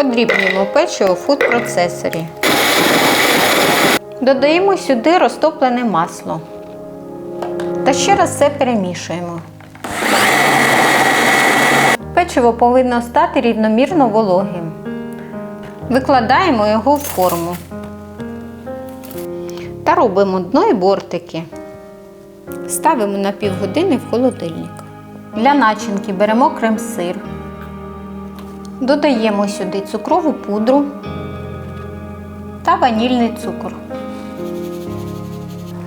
Подрібнюємо печиво в фуд-процесорі. Додаємо сюди розтоплене масло. Та ще раз все перемішуємо. Печиво повинно стати рівномірно вологим. Викладаємо його в форму та робимо дно і бортики. Ставимо на півгодини в холодильник. Для начинки беремо крем-сир. Додаємо сюди цукрову пудру та ванільний цукор.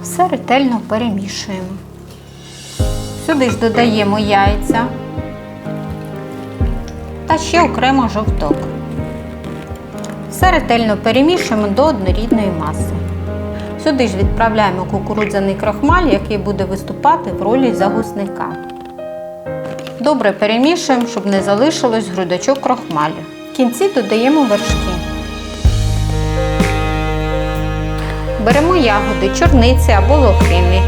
Все ретельно перемішуємо. Сюди ж додаємо яйця та ще окремо жовток. Все ретельно перемішуємо до однорідної маси. Сюди ж відправляємо кукурудзяний крохмаль, який буде виступати в ролі загусника. Добре перемішуємо, щоб не залишилось грудочок крохмалю. В кінці додаємо вершки. Беремо ягоди, чорниці або лохини.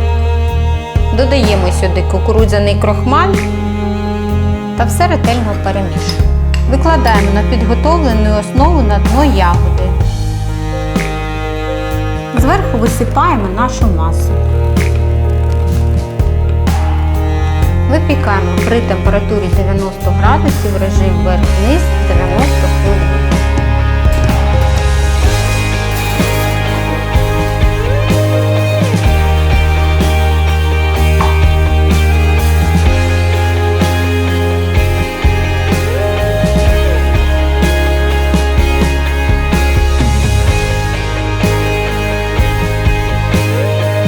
Додаємо сюди кукурудзяний крохмаль та все ретельно перемішуємо. Викладаємо на підготовлену основу на дно ягоди. Зверху висипаємо нашу масу. Випікаємо при температурі 90 градусів режим вверх-вниз 90 хвилин.